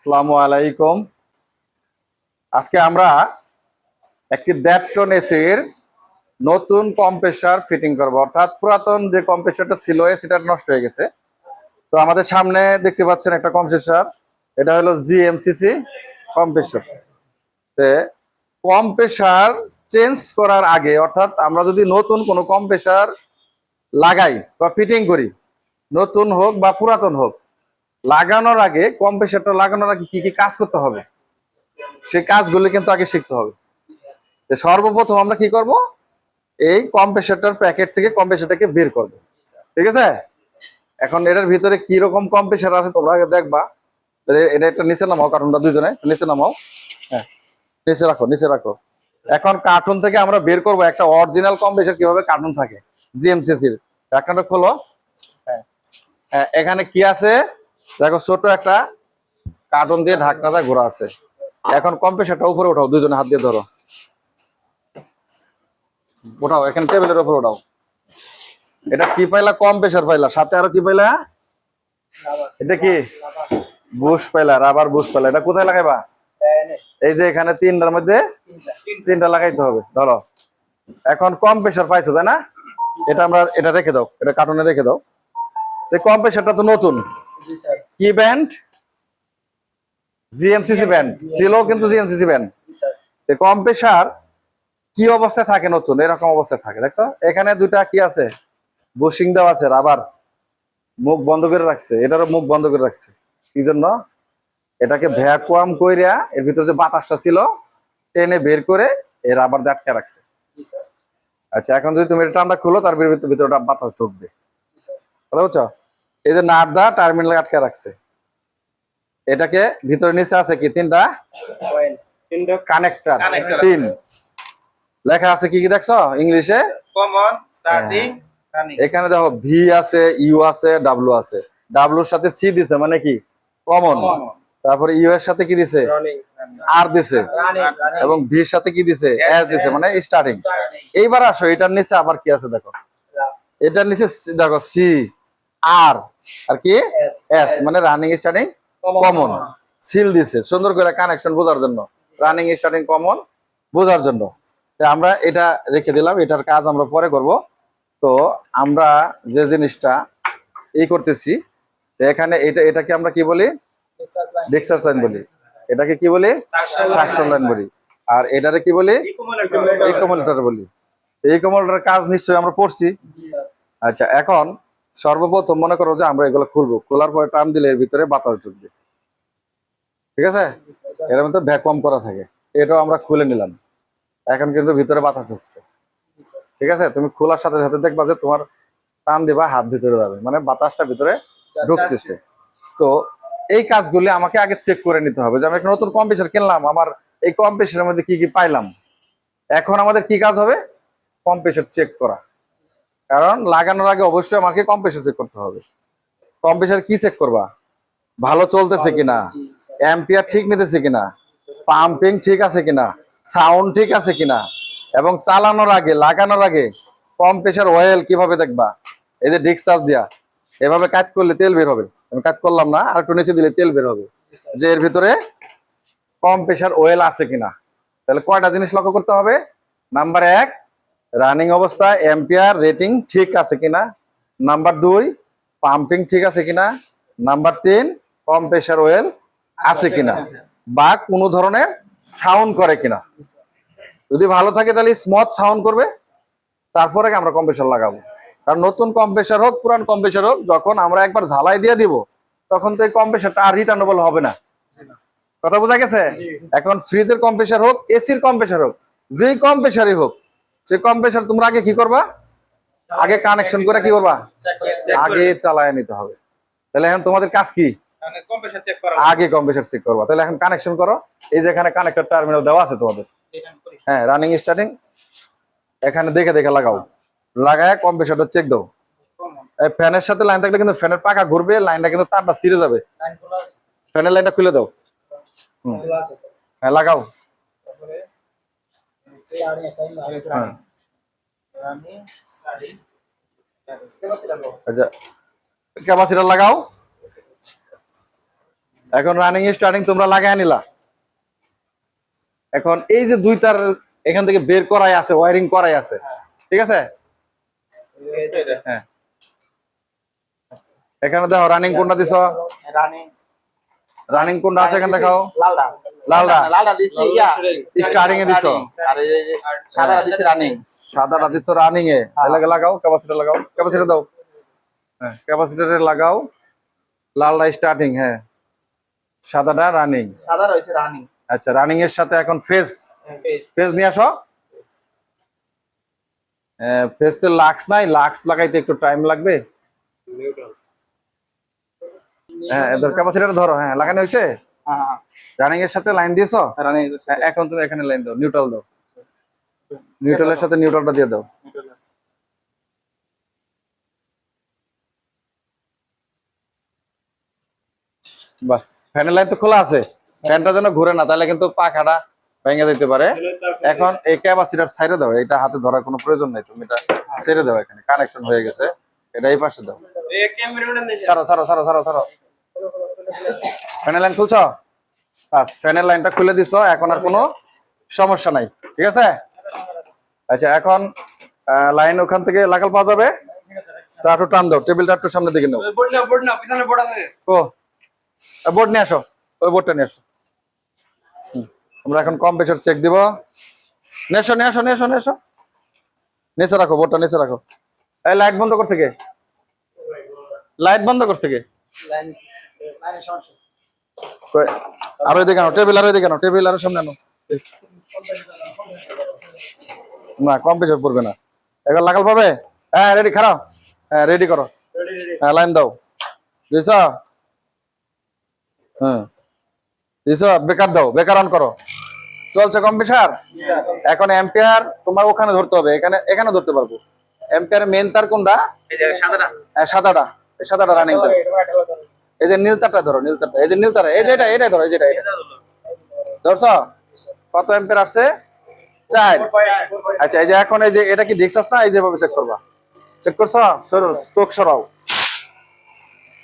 আসসালামু আলাইকুম। আজকে আমরা একটি দেড়টন এসির নতুন কম্প্রেসার ফিটিং করব। অর্থাৎ পুরাতন যে কম্প্রেসারটা ছিল সেটা নষ্ট হয়ে গেছে। তো আমাদের সামনে দেখতে পাচ্ছেন একটা কম্প্রেসার এটা হলো জিএমসিসি কম্প্রেসার তে কম্প্রেসার চেঞ্জ করার আগে, অর্থাৎ আমরা যদি নতুন কোনো কম্প্রেসার লাগাই বা ফিটিং করি, নতুন হোক বা পুরাতন হোক লাগানোর আগে কম্প্রেসারটা লাগানোর আগে কি কি কাজ করতে হবে? সেই কাজগুলো কিন্তু আগে শিখতে হবে। সর্বপ্রথম আমরা কি করব? এই কম্প্রেসারটার প্যাকেট থেকে কম্প্রেসারটাকে বের করব। ঠিক আছে? এখন এটার ভিতরে কি রকম কম্প্রেসার আছে তোমরা আগে দেখবা। এটা একটা নিচে নামাও কার্টুনটা দুজনে নিচে নামাও। হ্যাঁ নিচে রাখো নিচে রাখো। এখন কার্টুন থেকে আমরা বের করব একটা অরিজিনাল কম্প্রেসার কীভাবে কার্টুন থাকে? জিএমসিসির ঢাকনাটা খোলো। হ্যাঁ হ্যাঁ, এখানে কি আছে? দেখো ছোট একটা কার্টুন দিয়ে ঢাকনাটা ঘোরা আছে। এখন কম্প্রেসারটা উপরে উঠাও দুজনে হাত দিয়ে ধরো। ওঠাও এখানে টেবিলের উপর উঠাও। এটা কি পাইলা? কম্প্রেসার পাইলা। সাথে আরও কি পাইলা? এটা কি? বুশ পাইলা রাবার বুশ পাইলা। এটা কোথায় লাগাইবা? এই যে এখানে তিনটার মধ্যে তিনটা লাগাইতে হবে। ধরো। এখন কম্প্রেসার পাইছো, তাই না? এটা আমরা, এটা রেখে দাও। এটা কার্টুনে রেখে দাও। এই কম্প্রেসারটা তো নতুন। কি ব্যান্ড? জিএমসিসি ব্যান্ড। ছিল কিন্তু জিএমসিসি ব্যান্ড। কম্প্রেসার কি অবস্থায় থাকে নতুন? এরকম অবস্থায় থাকে দেখছ? এখানে দুইটা কি আছে? বুশিং দেওয়া আছে রাবার। মুখ বন্ধ করে রাখছে। এটারও মুখ বন্ধ করে রাখছে। কি জন্য? এটাকে ভ্যাকুয়াম কইরা এর ভিতরে যে বাতাসটা ছিল টেনে বের করে এই রাবার দিয়ে আটকে রাখছে। আচ্ছা এখন যদি তুমি এটা টান্ডা খুলো তার ভিতরে ভিতরে বাতাস ঢুকবে। কথা বুঝছ এই যে নাটদা টার্মিনাল আটকে রাখছে। এটাকে ভিতরে নিচে আছে কি? তিনটা? Connector pin. লেখা আছে কি কি দেখছ ইংলিশে? কমন স্টার্টিং এখানে দেখো ভি আছে ইউ আছে ডাব্লু আছে। ডাব্লুর সাথে সি দিছে মানে কি? কমন তারপরে ইউ এর সাথে কি দিছে? আর দিছে। এবং ভি এর সাথে কি দিছে? এস দিছে মানে স্টার্টিং এইবার আসো এটার নিচে আবার কি আছে দেখো? এটার নিচে সি- দেখো সি আর আর কি? এস মানে রানিং স্টার্টিং কমন সিল দিছে সুন্দর করে কানেকশন বোঝার জন্য। রানিং স্টার্টিং কমন বোঝার জন্য। আমরা এটা রেখে দিলাম এটার কাজ আমরা পরে করব। তো আমরা যে জিনিসটা এই করতেছি তো এখানে এটা এটাকে আমরা কি বলি? ডিক্সাস লাইন বলি। এটাকে কি বলি? সাকশন লাইন বলি। আর এটারে কি বলি? এই কমলটার বলি। এই কাজ নিশ্চয়ই আমরা পড়ছি। আচ্ছা এখন সর্বপ্রথম মনে করো যে আমরা এগুলো খুলবো। খোলার পরে টান দিলে এর ভিতরে বাতাস ঢুকবে। ঠিক আছে? এর মধ্যে ভ্যাকুয়াম করা থাকে। এটাও আমরা খুলে নিলাম। এখন কিন্তু ভিতরে বাতাস ঢুকছে। ঠিক আছে? তুমি খোলার সাথে সাথে দেখবা যে তোমার টান দিবা, হাত ভিতরে যাবে। মানে বাতাসটা ভিতরে ঢুকতেছে। তো এই কাজগুলি আমাকে আগে চেক করে নিতে হবে যে আমি একটা নতুন কম্পিউটার কিনলাম। আমার এই কম্পিউটারের মধ্যে কি কি পাইলাম? এখন আমাদের কি কাজ হবে? কম্পিউটার চেক করা। কারণ লাগানোর আগে অবশ্যই আমাকে কম্পিউটার চেক করতে হবে। কম্পিউটার কি চেক করবা? ভালো চলতেছে কিনা? অ্যাম্পিয়ার ঠিক নিতেছে কিনা? পাম্পিং ঠিক আছে কিনা? সাউন্ড ঠিক আছে কিনা? এবং চালানোর আগে লাগানোর আগে কম্প্রেসার অয়েল কীভাবে দেখবা? এই যে ডিসচার্জ দিয়া। এভাবে কাজ করলে তেল বের হবে। আমি কাজ করলাম না আর একটু নিচে দিলে তেল বের হবে। যে এর ভিতরে কম প্রেশার অয়েল আছে কিনা? তাহলে কয়টা জিনিস লক্ষ্য করতে হবে? নাম্বার এক রানিং অবস্থা এম্পিয়ার রেটিং ঠিক আছে কিনা? নাম্বার দুই পাম্পিং ঠিক আছে কিনা? নাম্বার তিন কম প্রেশার অয়েল আছে কিনা? বা কোনো ধরনের সাউন্ড করে কিনা? যদি ভালো থাকে তাহলে স্মথ সাউন্ড করবে তারপরে আমরা কম্প্রেসার লাগাবো। কারণ নতুন কম্প্রেসার হোক পুরান কম্প্রেসার হোক যখন আমরা একবার ঝালাই দিয়ে দিব তখন তো এই কম্প্রেসারটা আর রিটার্নেবল হবে না। কথা বোঝা গেছে? এখন ফ্রিজের কম্প্রেসার হোক এসির কম্প্রেসার হোক যেই কম্প্রেসারই হোক সেই কম্প্রেসার তোমরা আগে কি করবা? আগে কানেকশন করে কি করবা? আগে চালায় নিতে হবে। তাহলে এখন তোমাদের কাজ কি? আগে কম্প্রেসার চেক করবা। তাহলে এখন কানেকশন করো। এই যে এখানে কানেক্টর টার্মিনাল দেওয়া আছে তোমাদের। হ্যাঁ রানিং স্টার্টিং এখানে দেখে দেখে লাগাও। লাগায় কম্প্রেসারটা চেক দাও। ফ্যানের সাথে লাইন থাকলে কিন্তু ফ্যানের পাকা ঘুরবে লাইনটা কিন্তু তারটা ছিঁড়ে যাবে। ফ্যানের লাইনটা খুলে দাও। হ্যাঁ লাগাও। আচ্ছা ক্যাপাসিটার লাগাও এখন রানিং স্টার্টিং তোমরা লাগাই নিলা। এখন এই যে দুই তার এখান থেকে বের করাই আছে ওয়ারিং করাই আছে। ঠিক আছে? হ্যাঁ। এখানে দেখো রানিং কোনটা দিছ? রানিং রানিং কোনটা আছে এখানে দেখাও। লালডা। লালডা। লালডা দিছি ইয়া। স্টার্টিং এ দিছ? আর এই সাদাটা দিছি রানিং সাদাটা দিছ রানিং এ এলাকা লাগাও ক্যাপাসিটর লাগাও ক্যাপাসিটর দাও। হ্যাঁ ক্যাপাসিটরে লাগাও। লালটা স্টার্টিং হ্যাঁ। সাদাটা রানিং সাদা রয়েছে রানিং আচ্ছা রানিং এর সাথে এখন ফেস ফেস নিয়ে আসো। ফেস তো লাক্স নাই লাক্স লাগাইতে একটু টাইম লাগবে। হ্যাঁ ক্যাপাসিটর ধরো হ্যাঁ লাগানো হয়েছে? হ্যাঁ। রানিং এর সাথে লাইন দিয়েছ? রানিং এখন তুমি এখানে লাইন দাও নিউট্রাল দাও। নিউট্রালের সাথে নিউট্রালটা দিয়ে দাও। বাস ফ্যানের লাইন তো খোলা আছে। ফ্যানটা যেন ঘুরে না তাহলে কিন্তু পাখাটা ভেঙে যেতে পারে। এখন এই ক্যাপাসিটার সাইডে দাও এটা হাতে ধরার কোনো প্রয়োজন নাই তুমি এটা ছেড়ে দাও এখানে কানেকশন হয়ে গেছে। এটা এই পাশে দাও। ছাড়ো ছাড়ো ছাড়ো ছাড়ো ছাড়ো। ফ্যানের লাইন খুলছো? বাস ফ্যানের লাইনটা খুলে দিছো এখন আর কোনো সমস্যা নাই ঠিক আছে? আচ্ছা এখন লাইন ওখান থেকে লাগাল পাওয়া যাবে। তা একটু টান দাও টেবিলটা একটু সামনে দিকে নাও। ও বোর্ড নিয়ে আসো ওই বোর্ডটা নিয়ে আসো। হুম, আমরা এখন কম প্রেশার চেক দিব। নিয়ে আসো নিয়ে আসো নিয়ে আসো নিয়ে আসো। নিচে রাখো বোর্ডটা নিচে রাখো। এই লাইট বন্ধ করছে কে? লাইট বন্ধ করছে কে? লাইন সমস্যা আরও এদিকে আনো টেবিল আরও এদিকে আনো টেবিল আরও সামনে আনো। না কম প্রেশার পড়বে না। এবার লাগাল পাবে? হ্যাঁ রেডি খারাপ হ্যাঁ রেডি করো। হ্যাঁ লাইন দাও। দিছ হ্যাঁ। দিছ বেকার দাও বেকার অন করো। চলছে কম প্রেশার এখন এম্পিয়ার তোমার ওখানে ধরতে হবে এখানে এখানে ধরতে পারব। এম্পিয়ার মেন তার কোনটা? সাদাটা। হ্যাঁ, সাদাটা। সাদাটা রানিং এই যে নীল তারটা ধরো, নীল তারটা। এই যে নীল তার এই যে এটা ধরো, এই যে এটা ধরছ? কত এম্পিয়ার আসছে? চার। আচ্ছা এই যে এখন এই যে, এটা কি না? এই যেভাবে চেক করবা। চেক চোখ সরাও।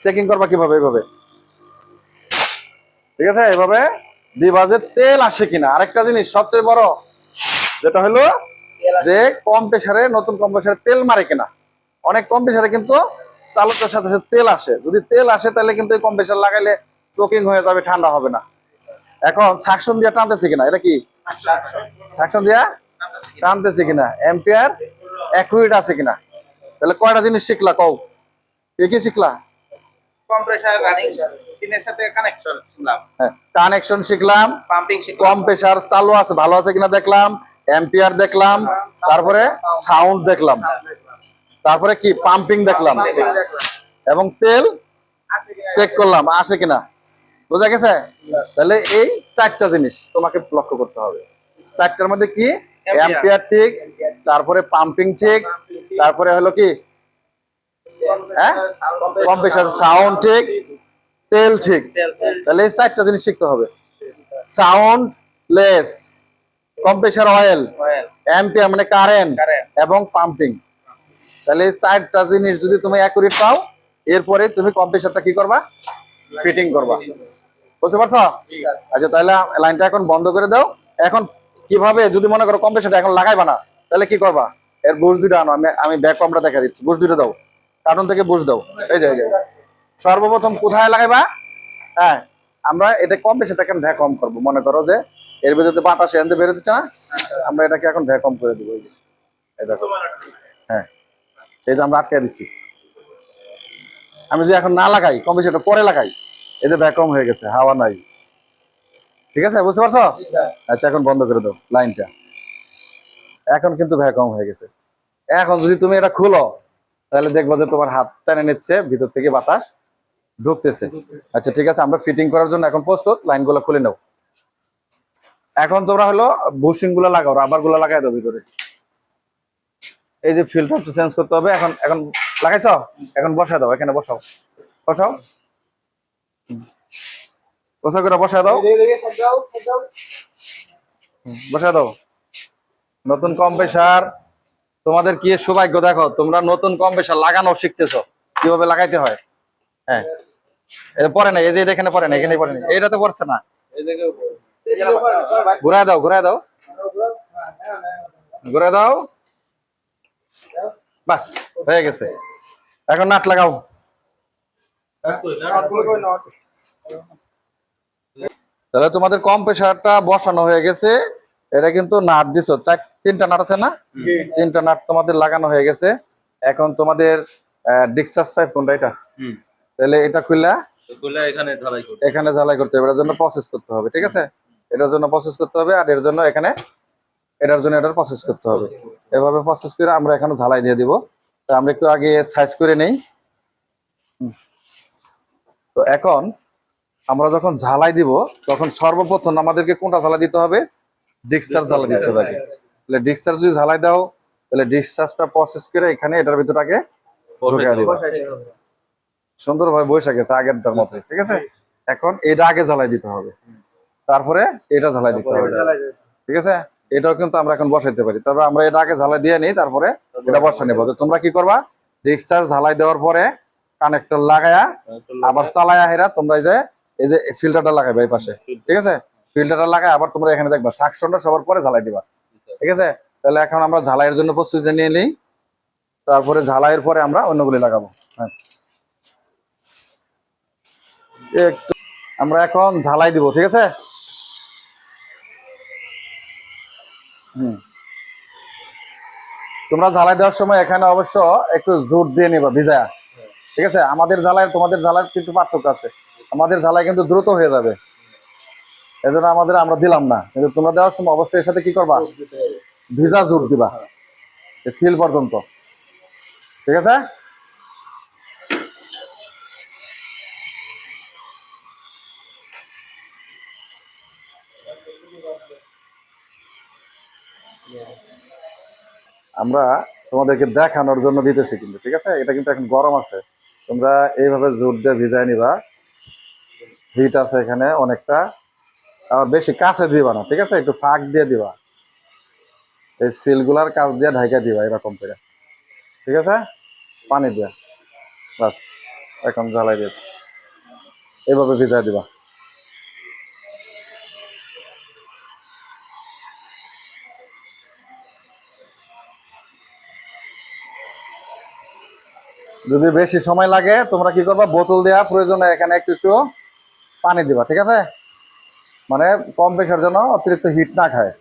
চেকিং করবা কীভাবে, এইভাবে। ঠিক আছে? এইভাবে দিবাজে তেল আসে কিনা। আরেকটা জিনিস, সবচেয়ে বড়, যেটা হলো যে কম প্রেসারে নতুন কম প্রেসারে তেল মারে কিনা। অনেক কম প্রেসারে কিন্তু চালকের সাথে সাথে তেল আসে। যদি তেল আসে তাহলে কিন্তু এই কম প্রেসার লাগাইলে চোকিং হয়ে যাবে ঠান্ডা হবে না। এখন সাকশন দিয়ে টানতেছে কিনা? এটা কি? সাকশন দিয়া টানতেছে কিনা? এম্পিয়ার অ্যাকুরেট আছে কিনা? তাহলে কয়টা জিনিস শিখলা? কও। কি কি শিখলা? কম্প্রেসার রানিং পিনের সাথে কানেকশন শুনলাম হ্যাঁ কানেকশন শিখলাম। পাম্পিং শিখলাম। কম প্রেসার চালু আছে ভালো আছে কিনা দেখলাম। এম্পিয়ার দেখলাম। তারপরে সাউন্ড দেখলাম। তারপরে কি? পাম্পিং দেখলাম। এবং তেল চেক করলাম আসে কিনা? বোঝা গেছে? তাহলে এই চারটা জিনিস তোমাকে লক্ষ্য করতে হবে। চারটার মধ্যে কি? এম্পিয়ার ঠিক তারপরে পাম্পিং ঠিক তারপরে হলো কি? হ্যাঁ? কম্প্রেসার সাউন্ড ঠিক তেল ঠিক। তাহলে এই চারটা জিনিস শিখতে হবে। Soundless compressor oil ampere মানে কারেন্ট এবং পাম্পিং তাহলে চারটা জিনিস যদি তুমি অ্যাকুরেট পাও এরপরে তুমি কম্প্রেসারটা কি করবা? ফিটিং করবা। বুঝতে পারছ? আচ্ছা তাহলে লাইনটা এখন বন্ধ করে দাও। এখন কীভাবে যদি মনে করো কম্প্রেসারটা এখন লাগাইবা না তাহলে কি করবা? এর বুশ দুটো আনো আমি আমি ব্যাক পাম্পটা দেখা দিচ্ছি। বুশ দুটো দাও। কার্টুন থেকে বুশ দাও। এই যে সর্বপ্রথম কোথায় লাগাইবা? হ্যাঁ আমরা এটা কম কম্প্রেসারটা এখন ভ্যাকম করব। মনে করো যে এর ভিতরে বাতাস এনতে বেরোতেছে না। আমরা এটাকে এখন ভ্যাকম করে দিব। এই যে এই দেখো। হ্যাঁ। এই যে আমরা আটকে দিচ্ছি আমি যদি এখন না লাগাই কম্প্রেসারটা পরে লাগাই এই যে ভ্যাকম হয়ে গেছে হাওয়া নাই। ঠিক আছে বুঝতে পারছ? আচ্ছা এখন বন্ধ করে দাও লাইনটা। এখন কিন্তু ভ্যাকম হয়ে গেছে। এখন যদি তুমি এটা খুলো তাহলে দেখব যে তোমার হাত টেনে নিচ্ছে ভিতর থেকে বাতাস ঢুকতেছে। আচ্ছা ঠিক আছে আমরা ফিটিং করার জন্য এখন প্রস্তুত লাইনগুলো খুলে নাও। এখন তোমরা হলো বুশিংগুলো লাগাও রাবারগুলো লাগাই দাও ভিতরে। এই যে ফিল্টারটা চেঞ্জ করতে হবে এখন এখন লাগাইছো? এখন বসায় দাও এখানে বসাও। বসাও। বসা করে বসায় দাও। বসায় দাও। নতুন কম্প্রেসার তোমাদের কি সৌভাগ্য দেখো তোমরা নতুন কম্প্রেসার লাগানো শিখতেছো কীভাবে লাগাইতে হয়? হ্যাঁ। এটা পরে না এই যে এটা এখানে পরে না এখানে পরে না এটা তো পড়ছে না। ঘুরায় দাও ঘুরায় দাও। ঘুরায় দাও। বাস হয়ে গেছে। এখন নাট লাগাও। তাহলে তোমাদের কম প্রেশারটা বসানো হয়ে গেছে। এটা কিন্তু নাট দিছো। চার তিনটা নাট আছে না? তিনটা নাট তোমাদের লাগানো হয়ে গেছে। এখন তোমাদের ডিক্সাস পাইপ কোনটা এটা? হুম। তাহলে এটা খুললা এখানে এখানে ঝালাই করতে হবে। এটার জন্য প্রসেস করতে হবে ঠিক আছে? এটার জন্য প্রসেস করতে হবে আর এর জন্য এখানে এটার জন্য এটার প্রসেস করতে হবে। এভাবে প্রসেস করে আমরা এখানে ঝালাই দিয়ে দিব। তো আমরা একটু আগে সাইজ করে নেই। তো এখন আমরা যখন ঝালাই দিব তখন সর্বপ্রথম আমাদেরকে কোনটা ঝালাই দিতে হবে? ডিসচার্জ ঝালাই দিতে হবে তাহলে ডিসচার্জ যদি ঝালাই দাও তাহলে ডিসচার্জটা প্রসেস করে এখানে এটার ভিতরে আগে ঢুকাই দিবা। সুন্দরভাবে বসে গেছে আগেরটার মতো ঠিক আছে? এখন এটা আগে ঝালাই দিতে হবে। তারপরে এটা ঝালাই দিতে হবে। ঠিক আছে? এটাও কিন্তু আমরা এখন বসাইতে পারি। তবে আমরা এটা আগে ঝালাই দিয়ে নিই তারপরে এটা বসা নেব। তোমরা কি করবা? রিক্সার ঝালাই দেওয়ার পরে কানেক্টর লাগায়া আবার চালায়া হেরা তোমরা এই যে এই যে ফিল্টারটা লাগাইবা এই পাশে। ঠিক আছে? ফিল্টারটা লাগায় আবার তোমরা এখানে দেখবা সাকশনটা সবার পরে ঝালাই দিবা। ঠিক আছে? তাহলে এখন আমরা ঝালাইয়ের জন্য প্রস্তুতি নিয়ে নিই। তারপরে ঝালাইয়ের পরে আমরা অন্যগুলি লাগাবো। হ্যাঁ। একটু আমরা এখন ঝালাই দিব ঠিক আছে? তোমরা ঝালাই দেওয়ার সময় এখানে অবশ্য একটু জোর দিয়ে নেবা ভিজা ঠিক আছে? আমাদের ঝালাই তোমাদের ঝালাই কিন্তু পার্থক্য আছে। আমাদের ঝালাই কিন্তু দ্রুত হয়ে যাবে। এজন্য আমাদের আমরা দিলাম না। কিন্তু তোমরা দেওয়ার সময় অবশ্যই এর সাথে কি করবা? ভিজা জোর দিবা। সিল পর্যন্ত। ঠিক আছে? আমরা তোমাদেরকে দেখানোর জন্য দিতেছি কিন্তু, ঠিক আছে? এটা কিন্তু এখন গরম আছে। তোমরা এইভাবে জোর দিয়ে ভিজায় নিবা। হিট আছে এখানে অনেকটা। আবার বেশি কাছে দিবা না, ঠিক আছে? একটু ফাঁক দিয়ে দিবা। এই সিলগুলার কাজ দিয়ে ঢাইকা দিবা এরকম করে। ঠিক আছে? পানি দিয়া। বাস, এখন জ্বালাই দিয়ে। এইভাবে ভিজাই দিবা। যদি বেশি সময় লাগে, তোমরা কি করবা? বোতল দেওয়া প্রয়োজনে এখানে একটু একটু পানি দিবা, ঠিক আছে? মানে কম প্রেশার যেন অতিরিক্ত হিট না খায়।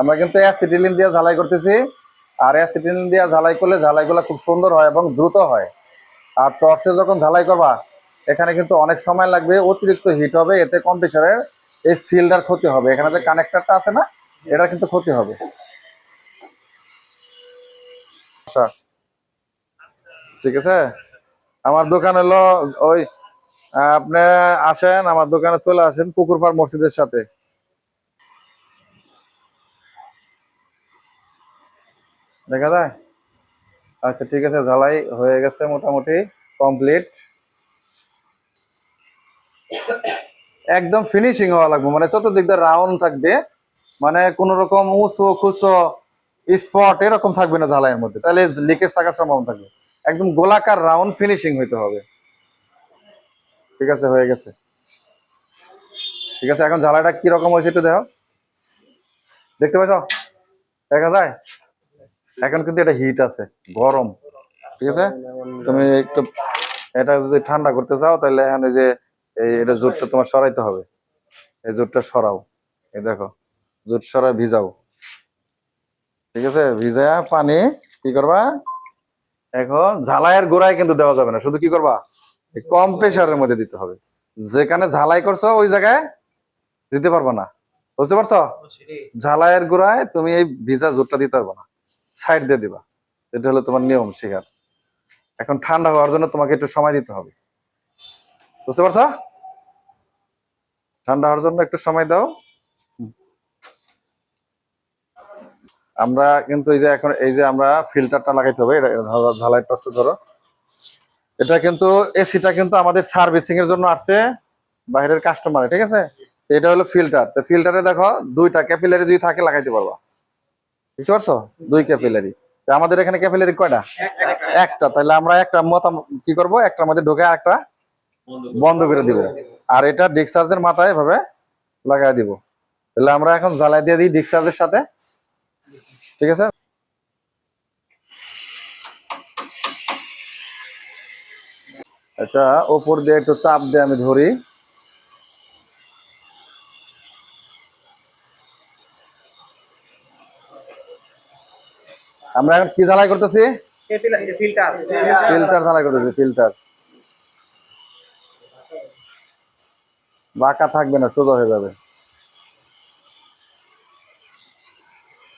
আমরা কিন্তু অ্যাসিডিলিন দিয়ে ঝালাই করতেছি। আর অ্যাসিডিলিন দিয়ে ঝালাই করলে ঝালাইগুলো খুব সুন্দর হয় এবং দ্রুত হয়। আর টর্চে যখন ঝালাই করবা, এখানে কিন্তু অনেক সময় লাগবে, অতিরিক্ত হিট হবে, এতে কম প্রেশারের এই সিলটার ক্ষতি হবে। এখানে যে কানেক্টরটা আছে না এটা কিন্তু ক্ষতি হবে। আচ্ছা। ঠিক আছে? আমার দোকান হলো ওই, আপনি আসেন, আমার দোকানে চলে আসেন পুকুরপাড় মসজিদের সাথে। দেখা যায়? আচ্ছা ঠিক আছে, ঝালাই হয়ে গেছে মোটামুটি কমপ্লিট একদম ফিনিশিং হওয়া লাগবে মানে চতুর্দিক দিয়ে রাউন্ড থাকবে মানে কোন রকম উঁচু খুচো স্পট এরকম থাকবে না ঝালাইয়ের মধ্যে, তাহলে লিকেজ থাকার সম্ভাবনা থাকবে। একদম গোলাকার রাউন্ড ফিনিশিং হইতে হবে। ঠিক আছে, হয়ে গেছে। ঠিক আছে, এখন ঝালাইটা কি রকম হয়েছে একটু দেখো দেখতে পাচ্ছ? দেখা যায়? এখন কিন্তু এটা হিট আছে, গরম। ঠিক আছে? তুমি একটু এটা যদি ঠান্ডা করতে চাও, তাহলে এখন যে এটা জোরটা তোমার সরাইতে হবে। এই জোরটা সরাও। এই দেখো জোর সরাই ভিজাও। ঠিক আছে? ভিজা পানি, কি করবা? এখন ঝালাইয়ের গোড়ায় কিন্তু দেওয়া যাবে না। শুধু কি করবা? কম প্রেশারের মধ্যে দিতে হবে। যেখানে ঝালাই করছ, ওই জায়গায় দিতে পারবা না। বুঝতে পারছ? ঝালাইয়ের গোড়ায় তুমি এই ভিজা জোরটা দিতে পারবে না। সাইড দিয়ে দিবা। এটা হলো তোমার নিয়ম, শিকার। এখন ঠান্ডা হওয়ার জন্য তোমাকে একটু সময় দিতে হবে। বুঝতে পারছ? ঠান্ডা হওয়ার জন্য একটু সময় দাও। আমরা কিন্তু এই যে এখন এই যে আমরা ফিল্টারটা লাগাইতে হবে ঝালাই টস্ট ধরো। এটা কিন্তু এসিটা কিন্তু আমাদের সার্ভিসিং এর জন্য আসছে বাইরের কাস্টমার ঠিক আছে? এটা হলো ফিল্টার তো ফিল্টারে দেখো, দুইটা ক্যাপিলারি যদি থাকে, লাগাইতে পারবা। বুঝতে পারছ? দুই ক্যাপিলারি আমাদের এখানে ক্যাপিলারি কয়টা? একটা। তাহলে আমরা একটা মতাম কি করব? একটার মধ্যে ঢোকে একটা বন্ধ করে দিব। আর এটা ডিসচার্জের মাথায় এভাবে লাগাই দিব। তাহলে আমরা এখন জ্বালাই দিয়ে দিই ডিসচার্জের সাথে। ঠিক আছে? আচ্ছা ওপর দিয়ে একটু চাপ দিয়ে আমি ধরি। আমরা এখন কি জ্বালাই করতেছি? ফিল্টার। ফিল্টার ঢালাই করতেছি ফিল্টার। বাঁকা থাকবে না সোজা হয়ে যাবে।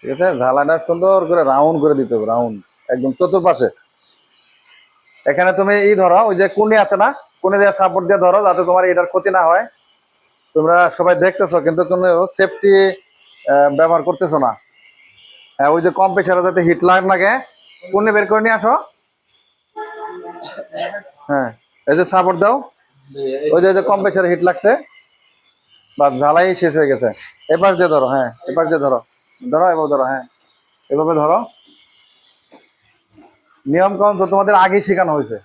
ঠিক আছে? ঝালাটা সুন্দর করে রাউন্ড করে দিতে হবে রাউন্ড একদম চতুর্পাশে। এখানে তুমি ই ধরো, ওই যে কুনি আছে না? কুনি দিয়ে সাপোর্ট দিয়ে ধরো, যাতে তোমার এটার ক্ষতি না হয়। তোমরা সবাই দেখতেছো, কিন্তু কোনো সেফটি ব্যবহার করতেছো না। হ্যাঁ ওই যে কম প্রেশারে যাতে হিট লাগ। লাগে কুনি বের করে নিয়ে আসো। হ্যাঁ এই যে সাপোর্ট দাও। ওই যে ওই যে কম প্রেশারে হিট লাগছে। বা ঝালাই শেষ হয়ে গেছে। এপাশ দিয়ে ধরো হ্যাঁ এপাশ দিয়ে ধরো। ধরো এবার ধরো হ্যাঁ। এভাবে ধরো। নিয়ম কানুন তো তোমাদের আগেই শেখানো হয়েছে।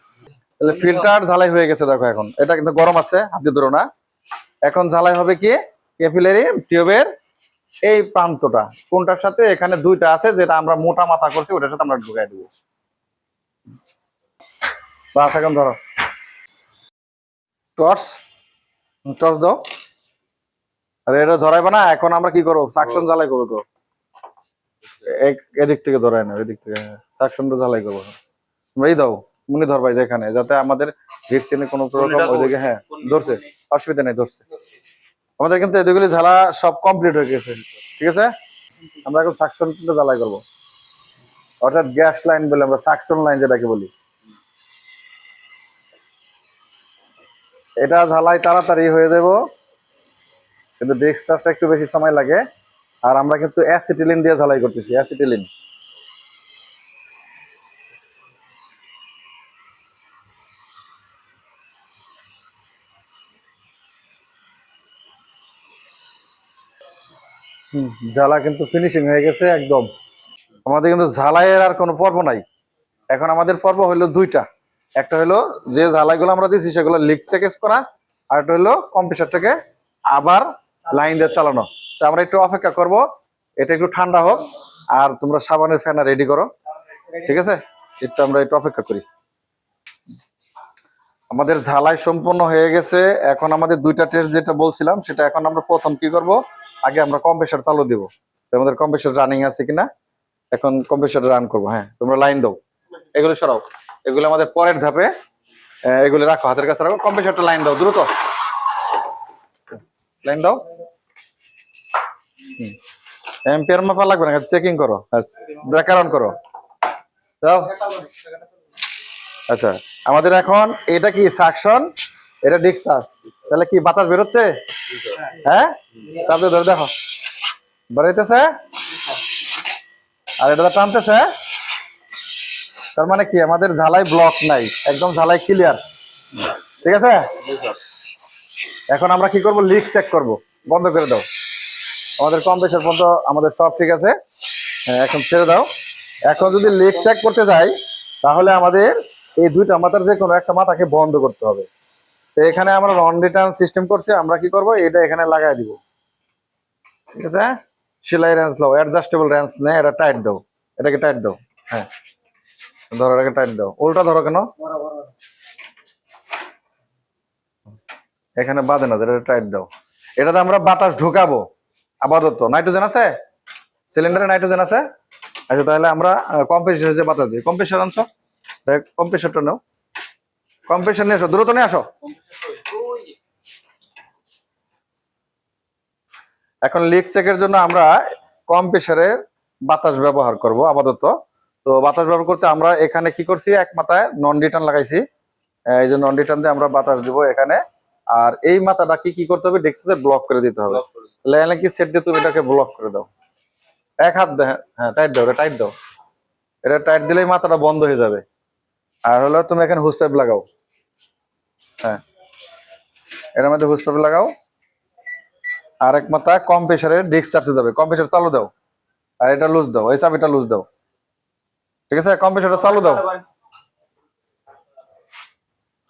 তাহলে ফিল্টার ঝালাই হয়ে গেছে দেখো এখন। এটা কিন্তু গরম আছে হাত দিয়ে ধরো না। এখন ঝালাই হবে কি? ক্যাপিলারি টিউবের এই প্রান্তটা। কোনটার সাথে? এখানে দুইটা আছে যেটা আমরা মোটা মাথা করছি ওটার সাথে আমরা ঢুকাই দেবো। বাস এখন ধরো। টর্চ টর্চ দাও। আরে এটা ধরাইবে না এখন আমরা কি করব? সাকশন জ্বালাই করব তো। এক- এদিক থেকে ধরাই না এদিক থেকে। সাকশনটা জ্বালাই করব। এই দাও মুনি ধরবাই যেখানে যাতে আমাদের হিট সিনে কোনো প্রবলেম ওইদিকে হ্যাঁ ধরছে। অসুবিধা নেই ধরছে। আমাদের কিন্তু এদিকগুলি ঝালা সব কমপ্লিট হয়ে গেছে। ঠিক আছে? আমরা এখন সাকশন কিন্তু জ্বালাই করব। অর্থাৎ গ্যাস লাইন বলে আমরা সাকশন লাইন যেটাকে বলি। এটা ঝালাই তাড়াতাড়ি হয়ে যাব। কিন্তু ডেস্ক চার্জটা একটু বেশি সময় লাগে। আর আমরা কিন্তু অ্যাসিটিলিন দিয়ে ঝালাই করতেছি অ্যাসিটিলিন জ্বালা কিন্তু ফিনিশিং হয়ে গেছে একদম। আমাদের কিন্তু ঝালাইয়ের আর কোনো পর্ব নাই। এখন আমাদের পর্ব হলো দুইটা। একটা হলো যে ঝালাইগুলো আমরা দিচ্ছি সেগুলো লিক চেকেজ করা। আর একটা হলো কম্পিউটারটাকে আবার লাইন দিয়ে চালানো। তো আমরা একটু অপেক্ষা করব। এটা একটু ঠান্ডা হোক, আর তোমরা সাবানের ফ্যানা রেডি করো। ঠিক আছে? একটু আমরা একটু অপেক্ষা করি। আমাদের ঝালাই সম্পূর্ণ হয়ে গেছে। এখন আমাদের দুইটা টেস্ট যেটা বলছিলাম, সেটা এখন আমরা প্রথম কি করব? আগে আমরা কম্প্রেসার চালু দিব। আমাদের কম্প্রেসার রানিং আছে কিনা? এখন কম্প্রেসার রান করব হ্যাঁ। তোমরা লাইন দাও। এগুলো সরাও। এগুলো আমাদের পরের ধাপে এগুলো রাখো, হাতের কাছে রাখো। কম্প্রেসারটা লাইন দাও, দ্রুত। লাইন দাও। এম্পিয়ার মাপা লাগবে না চেকিং করো ব্রেকার অন করো। দাও। আচ্ছা আমাদের এখন এটা কি সাকশন এটা ডিসচার্জ তাহলে কি বাতাস বেরোচ্ছে? হ্যাঁ? চাপ ধরে দেখো। বেরোইতেছে? আর এটা টানতেছে তার মানে কি আমাদের ঝালাই ব্লক নাই। একদম ঝালাই ক্লিয়ার ঠিক আছে? এখন আমরা কি করব? লিক চেক করব। বন্ধ করে দাও। আমাদের কম কম্প্রেসার পর্যন্ত আমাদের সব ঠিক আছে। হ্যাঁ, এখন ছেড়ে দাও। এখন যদি লিক চেক করতে যাই তাহলে আমাদের এই দুইটা মাথার যে কোনো একটা মাথাকে বন্ধ করতে হবে। তো এখানে আমরা নন রিটার্ন সিস্টেম করছি আমরা কি করব? এটা এখানে লাগাই দিব। ঠিক আছে? সেলাই রেঞ্জ দাও অ্যাডজাস্টেবল রেঞ্জ নেই এটা টাইট দাও। এটাকে টাইট দাও। হ্যাঁ। ধরো এটাকে টাইট দাও। উল্টা ধরো কেন? এখানে বাঁধে না এটা টাইট দাও। এটাতে আমরা বাতাস ঢোকাবো। আপাতত। নাইট্রোজেন আছে? সিলিন্ডারে নাইট্রোজেন আছে? আচ্ছা তাহলে আমরা কম্প্রেসার যে বাতাস দিই কম্প্রেসার আনছো? কম্প্রেসারটা নাও। কম্প্রেসার নিয়ে আসো, দ্রুত নিয়ে আসো। এখন লিক চেকের জন্য আমরা কম বাতাস ব্যবহার করব আপাতত। তো বাতাস ব্যবহার করতে আমরা এখানে কি করছি? এক মাথায় নন রিটার্ন লাগাইছি। এই যে নন রিটার্ন দিয়ে আমরা বাতাস দিব এখানে। আর এই মাথাটা কি কি করতে হবে? ডেক্সে ব্লক করে দিতে হবে। লাইনে কি সেট দিয়ে তুমি এটাকে ব্লক করে দাও। এক হাত হ্যাঁ টাইট দাও এটা টাইট দাও। এটা টাইট দিলেই মাথাটা বন্ধ হয়ে যাবে। আর হলো তুমি এখানে হুস পাইপ লাগাও। হ্যাঁ এটার মধ্যে হুস পাইপ লাগাও। আর এক মাথা কম প্রেসারে ডিস্ক চার্জে যাবে। কম প্রেসার চালু দাও। আর এটা লুজ দাও। এই চাবিটা লুজ দাও। ঠিক আছে? কম্প্রেসারটা চালু দাও।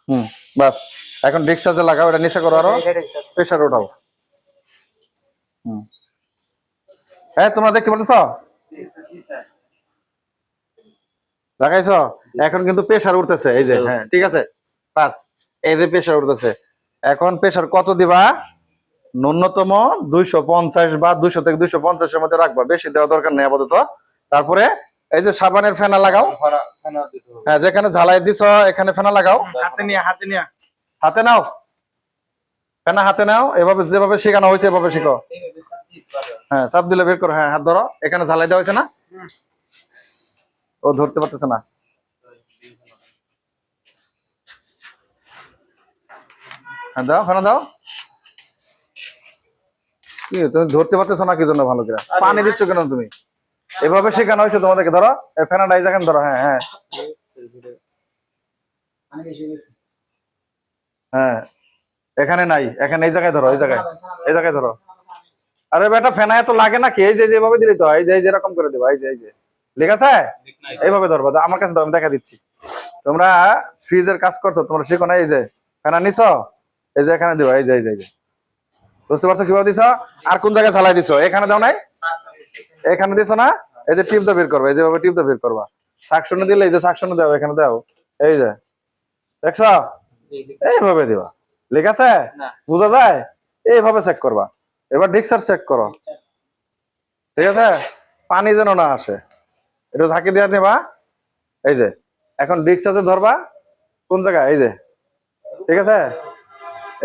হুম বাস। এখন ডিসচার্জে লাগাও এটা নিচে করো আরও। প্রেসার ওঠাও। হ্যাঁ তোমরা দেখতে পাচ্ছ? লাগাইছো এখন কিন্তু প্রেসার উঠতেছে এই যে হ্যাঁ। ঠিক আছে? পাস এই যে প্রেসার উঠতেছে। এখন প্রেসার কত দিবা? ন্যূনতম দুইশো পঞ্চাশ বা দুইশো থেকে দুইশো পঞ্চাশের মধ্যে রাখবা। বেশি দেওয়া দরকার নেই আপাতত। তারপরে এই যে সাবানের ফেনা লাগাও। ফানা ফানা দিতে হবে। হ্যাঁ যেখানে ঝালাই দিছ এখানে ফেনা লাগাও। হাতে নিয়ে হাতে নিয়ে। হাতে নাও। ফেনা হাতে নাও এভাবে যেভাবে শেখানো হয়েছে এভাবে শিখো। হ্যাঁ চাপ দিলে বের করো হ্যাঁ হাত ধরো। এখানে ঝালাই দেওয়া হয়েছে না? ও ধরতে পারতেছে না। হ্যাঁ দাও ফেনা দাও। কি তুমি ধরতে পারতেছো না? কি জন্য ভালো করে? পানি দিচ্ছ কেন তুমি? এভাবে শেখানো হয়েছে তোমাদেরকে ধরো। এই ফেনাটা এই জায়গায় ধরো। হ্যাঁ হ্যাঁ হ্যাঁ। এখানে নাই এখানে এই জায়গায় ধরো এই জায়গায় এই জায়গায় ধরো আরে বেটা ফেনা এত লাগে না কি এই যে যেভাবে দিলে তো এই যে এই যে এরকম করে দেবো এই যে এই যে ঠিক আছে এইভাবে ধরবো আমার কাছে আমি দেখা দিচ্ছি তোমরা ফ্রিজের কাজ করছ তোমরা শিখো না এই যে ফেনা নিছো এই যে এখানে দিবা এই যে এই যে বুঝতে পারছ কীভাবে দিছ আর কোন জায়গায় ঝালাই দিছো এখানে দাও নাই এখানে দিছো না এই যে টিপ দা বের করবা এই যে ভাবে টিপ দা বের করবা সাকশনে দিলে এই যে সাকশনে দাও এখানে দাও এই যে দেখছ এইভাবে দিবা ঠিক আছে। বুঝা যায়? এইভাবে চেক করবা। এবার ডিক্সার চেক করো। ঠিক আছে? পানি যেন না আসে। একটু ঝাঁকি দিয়ে নেবা। এই যে এখন ডিক্সারে ধরবা। কোন জায়গায়? এই যে। ঠিক আছে?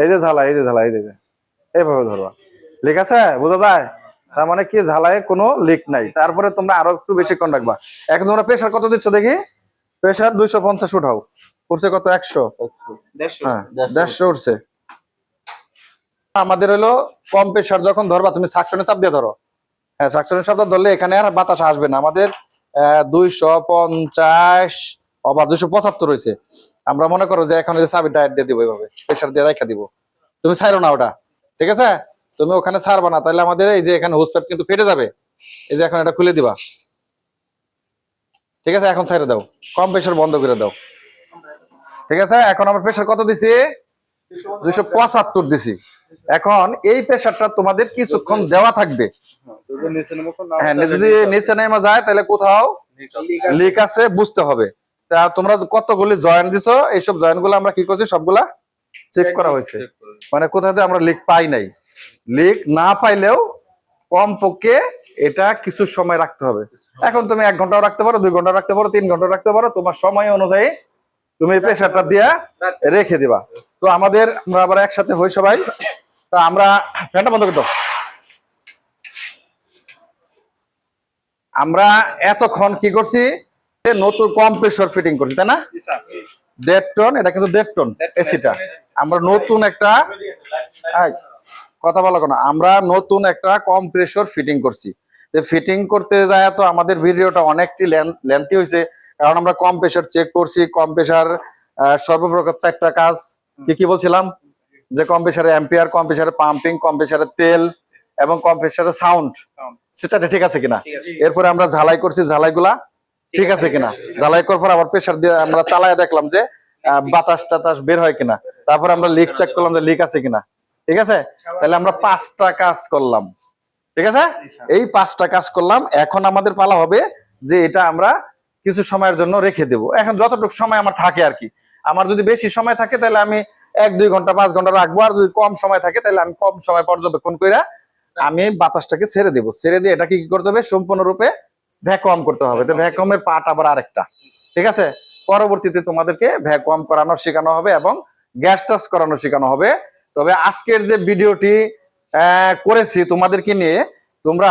এই যে ঝালা এই যে ঝালা এই যে যে। এইভাবে ধরবা। ঠিক আছে? বোঝা যায়? তার মানে কি? ঝালায় কোনো লিক নাই। তারপরে তোমরা আরও একটু বেশিক্ষণ রাখবা। এখন তোমরা প্রেশার কত দিচ্ছ দেখি? প্রেশার দুইশো পঞ্চাশ উঠাও। উঠছে কত? একশো। দেড়শো। হ্যাঁ উঠছে আমাদের হলো কম প্রেশার যখন ধরবা তুমি সাকশনে চাপ দিয়ে ধরো। হ্যাঁ সাকশনের চাপ ধরলে এখানে আর বাতাস আসবে না। আমাদের দুইশো পঞ্চাশ অবা দুইশো পঁচাত্তর হয়েছে আমরা মনে করো যে এখন চাবি ডায়েট দিয়ে দিব এইভাবে প্রেশার দিয়ে রাখা দিব। তুমি ছাড়ো না ওটা ঠিক আছে? তুমি ওখানে ছাড়বা না তাহলে আমাদের এই যে এখানে হোস্টার কিন্তু ফেটে যাবে। এই যে এখন এটা খুলে দিবা। ঠিক আছে? এখন ছাইড়ে দাও। কম প্রেশার বন্ধ করে দাও। ঠিক আছে? এখন আমার প্রেশার কত দিছি? দুইশো পঁচাত্তর দিছি। এখন এই প্রেশারটা তোমাদের কিছুক্ষণ দেওয়া থাকবে। হ্যাঁ যদি নিচে নেমে যায়, তাহলে কোথাও লিক আছে, বুঝতে হবে। তা তোমরা কতগুলি জয়েন্ট দিছো? এইসব জয়েন্টগুলো আমরা কি করছি? সবগুলা চেক করা হয়েছে। মানে কোথাতে আমরা লিক পাই নাই। লিক না পাইলেও কম পক্ষে এটা কিছু সময় রাখতে হবে। এখন তুমি এক ঘন্টাও রাখতে পারো, দুই ঘণ্টা রাখতে পারো, তিন ঘণ্টা রাখতে পারো। তোমার সময় অনুযায়ী তুমি প্রেশারটা দিয়া রেখে। দিবা। তো আমাদের আমরা আবার একসাথে হই সবাই। তা আমরা ফ্যানটা বন্ধ করে দাও। আমরা এতক্ষণ কি করছি? নতুন কম্প্রেসর ফিটিং করছি তাই না? দেড় টন এটা কিন্তু দেড় টন এসিটা আমরা নতুন একটা কথা বলা কোনো আমরা নতুন একটা কম্প্রেসর ফিটিং করছি। ফিটিং করতে যায় তো আমাদের ভিডিওটা অনেকটি লেন্থি হয়েছে কারণ আমরা কম্প্রেসর চেক করছি কম্প্রেসর সর্বপ্রকার চারটা কাজ। কি কি বলছিলাম? যে কম কম্প্রেসারে অ্যাম্পিয়ার কম্প্রেসারে পাম্পিং কম্প্রেসারে তেল এবং কম্প্রেসারে সাউন্ড সেটা ঠিক আছে কিনা? এরপরে আমরা ঝালাই করছি ঝালাইগুলা ঠিক আছে। কিনা? ঝালাই করার পর আবার প্রেসার দিয়ে আমরা চালায় দেখলাম যে বাতাস টাতাস বের হয় কিনা। তারপর আমরা লিক চেক করলাম যে লিক আছে কিনা। ঠিক আছে? তাহলে আমরা পাঁচটা কাজ করলাম। ঠিক আছে? এই পাঁচটা কাজ করলাম। এখন আমাদের পালা হবে যে এটা আমরা কিছু সময়ের জন্য রেখে দেব। এখন যতটুকু সময় আমার থাকে আর কি। আমার যদি বেশি সময় থাকে তাহলে আমি এক দুই ঘণ্টা পাঁচ ঘণ্টা রাখব। আর যদি কম সময় থাকে তাহলে আমি কম সময় পর্যবেক্ষণ করে আমি বাতাসটাকে ছেড়ে দেবো। ছেড়ে দিয়ে এটাকে কি করতে হবে? সম্পূর্ণরূপে ভ্যাকুয়াম করতে হবে। তো ভ্যাকুয়ামের পার্ট আবার আরেকটা। ঠিক আছে? পরবর্তীতে তোমাদেরকে ভ্যাকুয়াম করানো শেখানো হবে এবং গ্যাস চাষ করানো শেখানো হবে। তবে আজকের যে ভিডিওটি করেছি তোমাদেরকে নিয়ে। তোমরা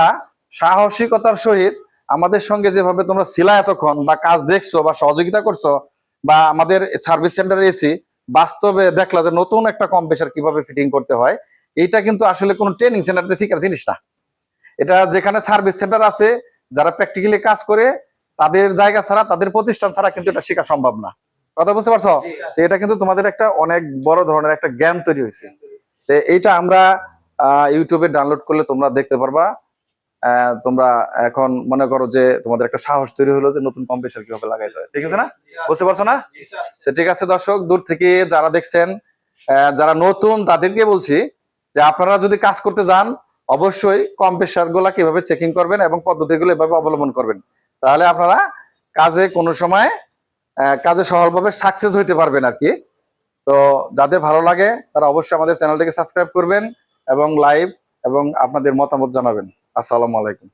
সাহসিকতার সহিত আমাদের সঙ্গে যেভাবে তোমরা ছিলা এতক্ষণ বা কাজ দেখছ বা সহযোগিতা করছ বা আমাদের সার্ভিস সেন্টারে এসি বাস্তবে দেখলা যে নতুন একটা কম কম্প্রেসার কীভাবে ফিটিং করতে হয় এটা কিন্তু আসলে কোনো ট্রেনিং সেন্টারতে শিখার জিনিস না। এটা যেখানে সার্ভিস সেন্টার আছে যারা প্র্যাকটিক্যালি কাজ করে তাদের জায়গা ছাড়া তাদের প্রতিষ্ঠান ছাড়া কিন্তু এটা শেখা সম্ভব না। কথা বুঝতে পারছ? তো এটা কিন্তু তোমাদের একটা অনেক বড় ধরনের একটা জ্ঞান তৈরি হয়েছে। তো এইটা আমরা ইউটিউবে ডাউনলোড করলে তোমরা দেখতে পারবা। তোমরা এখন মনে করো যে তোমাদের একটা সাহস তৈরি হলো যে নতুন কম্প্রেসার কীভাবে লাগাইতে হয়। ঠিক আছে না? বুঝতে পারছ না? তো ঠিক আছে দর্শক, দূর থেকে যারা দেখছেন যারা নতুন তাদেরকে বলছি যে আপনারা যদি কাজ করতে যান, অবশ্যই কম্প্রেসারগুলা কীভাবে চেকিং করবেন এবং পদ্ধতিগুলো এভাবে অবলম্বন করবেন। তাহলে আপনারা কাজে কোনো সময় কাজে সফলভাবে সাকসেস হইতে পারবেন আর কি। তো যাদের ভালো লাগে, তারা অবশ্যই আমাদের চ্যানেলটিকে সাবস্ক্রাইব করবেন। এবং লাইভ এবং আপনাদের মতামত জানাবেন। আসসালামু আলাইকুম।